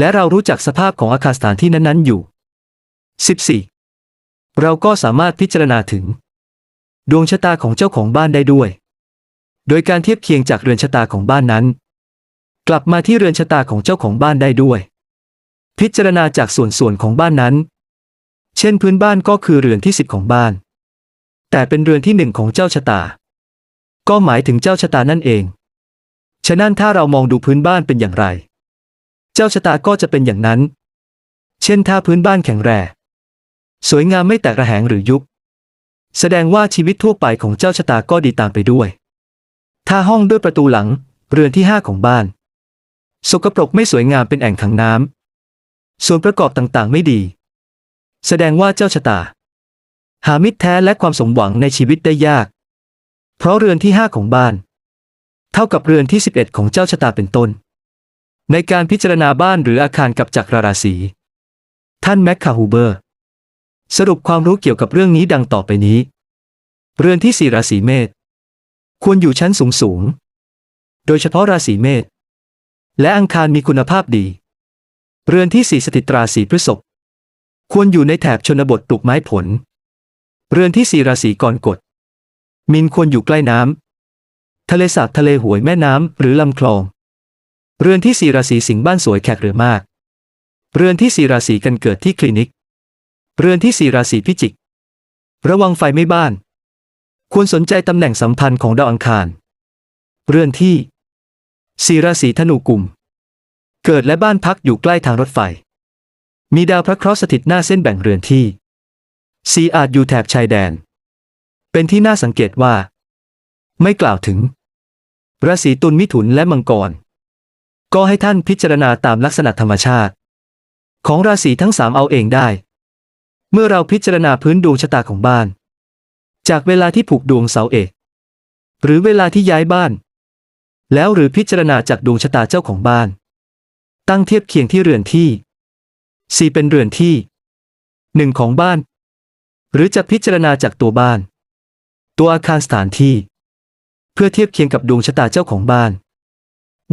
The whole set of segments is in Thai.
และเรารู้จักสภาพของอาคารสถานที่นั้นๆอยู่ 14. เราก็สามารถพิจารณาถึง ดวงชะตาของเจ้าของบ้านได้ด้วย โดยการเทียบเคียงจากเรือนชะตาของบ้านนั้น กลับมาที่เรือนชะตาของเจ้าของบ้านได้ด้วย พิจารณาจากส่วนส่วนของบ้านนั้น เช่นพื้นบ้านก็คือเรือนที่สิบของบ้าน แต่เป็นเรือนที่หนึ่งของเจ้าชะตา ก็หมายถึงเจ้าชะตานั่นเอง ฉะนั้นถ้าเรามองดูพื้นบ้านเป็นอย่างไร จ้าชะตาก็จะเป็นอย่างนั้น เช่นถ้าพื้นบ้านแข็งแรงสวยงามไม่แตกระแหงหรือยุบ แสดงว่าชีวิตทั่วไปของเจ้าชะตาก็ดีตามไปด้วย ถ้าห้องด้วยประตูหลัง เรือนที่ห้าของบ้าน สกปรกไม่สวยงามเป็นแอ่งขังน้ำ ส่วนประกอบต่างๆไม่ดี แสดงว่าเจ้าชะตา หามิตรแท้และความสมหวังในชีวิตได้ยาก เพราะเรือนที่ห้าของบ้าน เท่ากับเรือนที่สิบเอ็ดของเจ้าชะตาเป็นต้น ในการพิจารณาบ้านหรืออาคารกับจักรราศี ท่านแมคคาฮูเบอร์ สรุปความรู้เกี่ยวกับเรื่องนี้ดังต่อไปนี้ เรือนที่สี่ราศีเมษควรอยู่ชั้นสูงสูง โดยเฉพาะราศีเมษและอังคารมีคุณภาพดี เรือนที่สี่สถิตราศีพฤษภควรอยู่ในแถบชนบทปลูกไม้ผล เรือนที่สี่ราศีกรกฎมินควรอยู่ใกล้น้ำทะเลสาบทะเลหวยแม่น้ำหรือลำคลอง เรือนที่สี่ราศีสิงห์บ้านสวยแขกเรือมาก เรือนที่สี่ราศีกันเกิดที่คลินิก เรือนที่สี่ราศีพิจิก ระวังไฟไม่บ้าน ควรสนใจตำแหน่งสัมพันธ์ของดาวอังคาร เรือนที่สี่ราศีธนูกลุ่ม เกิดและบ้านพักอยู่ใกล้ทางรถไฟ มีดาวพระเคราะห์สถิตหน้าเส้นแบ่งเรือนที่สีอาจอยู่แถบชายแดน เป็นที่น่าสังเกตว่า ไม่กล่าวถึง ราศีตุลมิถุนและมังกร ก็ให้ท่านพิจารณาตามลักษณะธรรมชาติ ของราศีทั้งสามเอาเองได้ เมื่อเราพิจารณาพื้นดวงชะตาของบ้าน จากเวลาที่ผูกดวงเสาเอก หรือเวลาที่ย้ายบ้าน แล้วหรือพิจารณาจากดวงชะตาเจ้าของบ้าน ตั้งเทียบเคียงที่เรือนที่สี่เป็นเรือนที่หนึ่งของบ้าน หรือจะพิจารณาจากตัวบ้าน ตัวอาคารสถานที่ เพื่อเทียบเคียงกับดวงชะตาเจ้าของบ้าน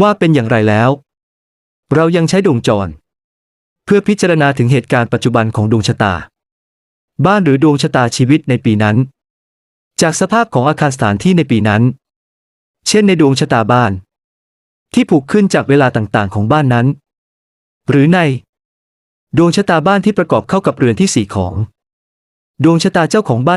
ว่าเป็นอย่างไรแล้ว เรายังใช้ดวงจร เพื่อพิจารณาถึงเหตุการณ์ปัจจุบันของดวงชะตา บ้านหรือดวงชะตาชีวิตในปีนั้น จากสภาพของอาคารสถานที่ในปีนั้น เช่นในดวงชะตาบ้าน ที่ผูกขึ้นจากเวลาต่างๆ ของบ้านนั้น หรือใน ดวงชะตาบ้านที่ประกอบเข้ากับเรือนที่สี่ของ ดวงชะตาเจ้าของบ้าน